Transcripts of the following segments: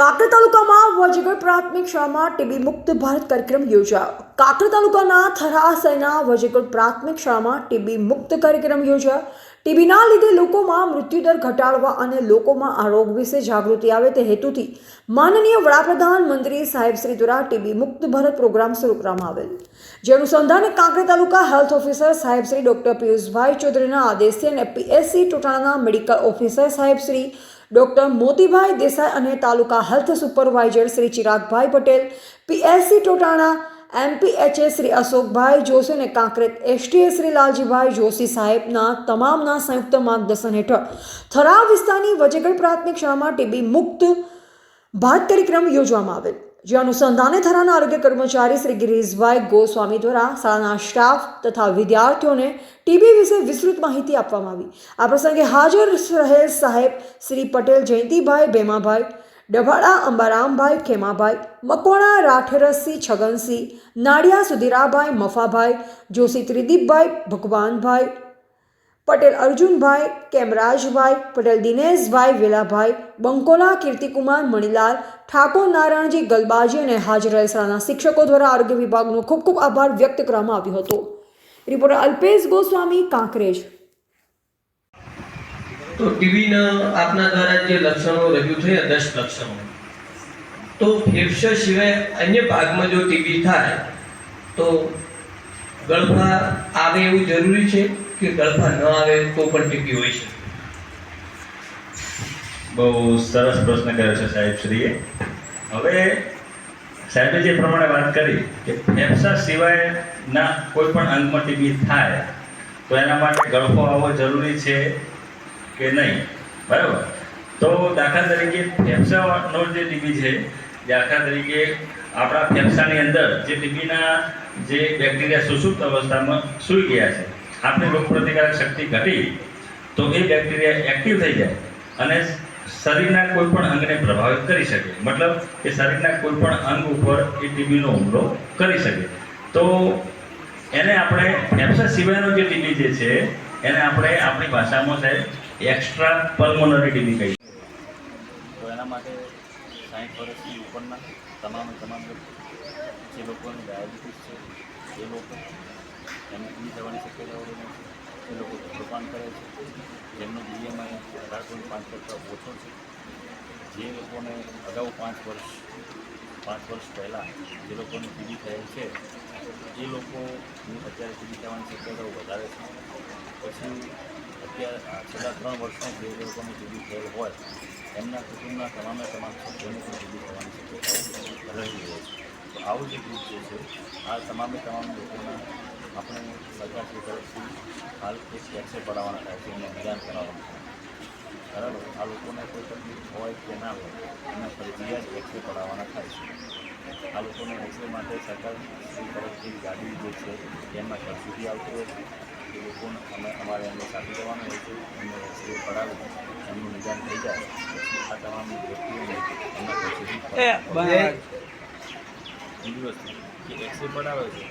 કાંકરેજ તાલુકામાં વજગઢ પ્રાથમિક શાળામાં ટીબી મુક્ત ભારત કાર્યક્રમ યોજાયો. કાકર તાલુકાના થરાસના વજગઢ પ્રાથમિક શાળામાં ટીબી મુક્ત કાર્યક્રમ યોજાયો. ટીબીના લીધે લોકોમાં મૃત્યુદર ઘટાડવા અને લોકોમાં આ રોગ વિશે જાગૃતિ આવે તે હેતુથી માનનીય વડાપ્રધાન મંત્રી સાહેબ શ્રી દ્વારા ટીબી મુક્ત ભારત પ્રોગ્રામ શરૂ કરવામાં આવેલ. જે અનુસંધાને કાંકરે તાલુકા હેલ્થ ઓફિસર સાહેબ શ્રી ડોક્ટર પિયુષભાઈ ચૌધરીના આદેશથી અને પીએસસી ટોટાણાના મેડિકલ ઓફિસર સાહેબ શ્રી ડોક્ટર મોતીભાઈ દેસાઈ અને taluka health supervisor Shri Chiragbhai Patel PSC Totana MPHA Shri Ashokbhai Joshi અને કાંકરેત એસટીએ શ્રી લાલજીભાઈ જોશી સાહેબના તમામના સંયુક્ત માર્ગદર્શન હેઠળ થરાવ વિસ્તારની વજેગઢ પ્રાથમિક શાળામાં ટીબી મુક્ત ભાત કાર્યક્રમ યોજવામાં આવેલ. જે અનુસંધાને થરાના આરોગ્ય કર્મચારી શ્રી ગિરીશભાઈ ગોસ્વામી દ્વારા શાળાના સ્ટાફ તથા વિદ્યાર્થીઓને ટીબી વિશે વિસ્તૃત માહિતી આપવામાં આવી. આ પ્રસંગે હાજર રહેલ સાહેબ શ્રી પટેલ જયંતિભાઈ, ભેમાભાઈ, ડભાડા અંબારામભાઈ, ખેમાભાઈ, મકવાણા રાઠરસી છગનસિંહ, નાડિયા સુધીરાભાઈ, મફાભાઈ, જોશી ત્રિદીપભાઈ, ભગવાનભાઈ પટેલ અર્જુનભાઈ, કેમરાજભાઈ, પટેલ દિનેશભાઈ, વેલાભાઈ, બંકોલા, કીર્તિકુમાર, મણિલાલ, ઠાકોર, નારાયણજી, ગલબાજી અને હાજર શાળાના શિક્ષકો દ્વારા આરોગ્ય વિભાગનો ખૂબ ખૂબ આભાર વ્યક્ત કરવામાં આવ્યો હતો. રિપોર્ટર અલ્પેશ ગોસ્વામી, કાંકરેજ. તો ટીવીના આપના દ્વારા જે લક્ષણો રજૂ થયા દસ લક્ષણો. તો ફેફસા સિવાય અન્ય ભાગમાં જો ટીબી થાય, તો ગળફા આવે એવું જરૂરી છે? કે ગળફા ન આવે તો પણ ટીપી હોય છે. બહુ સરસ પ્રશ્ન કર્યો છે સાહેબ શ્રીએ. હવે સાહેબે જે પ્રમાણે વાત કરી કે ફેફસા સિવાયના કોઈ પણ અંગમાં ટીબી થાય, તો એના માટે ગળફો આવવો જરૂરી છે કે નહીં? બરાબર? તો દાખલા તરીકે ફેફસાનો જે ટીબી છે, દાખલા તરીકે આપણા ફેફસાની અંદર જે ટીબીના જે બેક્ટેરિયા સુસુપ્ત અવસ્થામાં સૂઈ ગયા છે આપણી રોગપ્રતિકારક શક્તિ ઘટી, તો એ બેક્ટેરિયા એક્ટિવ થઈ જાય અને શરીરના કોઈ પણ અંગને પ્રભાવિત કરી શકે. મતલબ કે શરીરના કોઈ પણ અંગ ઉપર એ ટીબીનો હુમલો કરી શકે. તો એને આપણે ફેફસા સિવાયનો જે ટીબી જે છે, એને આપણે આપણી ભાષામાં સાહેબ એક્સ્ટ્રા પલ્મોનરી ટીબી કહીએ. તો એના માટે સાઠ વર્ષથી ઉપરના તમામ તમામ જે લોકોને ડાયાબિટીસ છે, એ લોકો એમને જવાની શક્યતાઓ રહે છે. એ લોકો ધૂમ્રપાન કરે છે. જેમનો બીએમઆઈ અઢાર પોઈન્ટ પાંચ કરતાં ઓછો છે. જે લોકોને અગાઉ પાંચ વર્ષ પાંચ વર્ષ પહેલાં જે લોકોને પીડી થયેલ છે, એ લોકોની અત્યારે પીડી થવાની શક્યતાઓ વધારે છે. પછી અત્યારે છેલ્લા ત્રણ વર્ષમાં જે લોકોને પીડી થયેલ હોય, એમના કુટુંબના તમામે તમામ સભ્યોને પણ પીડી થવાની શક્યતાઓ રહેલી હોય તો આવું જે ગ્રુપ જે છે, આ તમામે તમામ લોકોના આપણે સરકારશ્રી તરફથી હાલ એક એક્સે પડાવવાના થાય છે એમને નિદાન કરાવવાનું બરાબર? આ લોકોને કોઈ તકલીફ હોય કે ના હોય એના ફરજિયાત એક્સે પડાવવાના થાય છે. આ લોકોને એક્સરે માટે સરકાર શ્રી તરફથી ગાડી જે છે એમાં ઘર સુધી આવતી હોય છે. એ લોકોને અમે અમારે એમને સાથે જવાનું હોય છે એમને એક્સરે પડાવી એમનું નિદાન થઈ જાય. પછી આ તમામ વ્યક્તિઓને એમના ઘર સુધી બીજી વસ્તુ કે એક્સરે પડાવે છે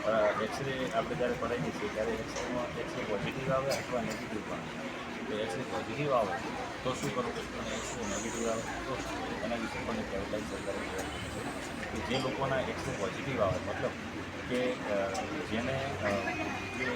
એક્સરે આપણે જ્યારે પડાવીએ છીએ, ત્યારે એક્સરેમાં એક્સરે પોઝિટિવ આવે અથવા નેગેટિવ પણ. તો એક્સરે પોઝિટિવ આવે, તો શું કરવું? અને એક્સરે નેગેટિવ આવે, તો એના વિશે પણ ગાઈડલાઇન સરકારે જે લોકોના એક્સરે પોઝિટિવ આવે, મતલબ કે જેને જે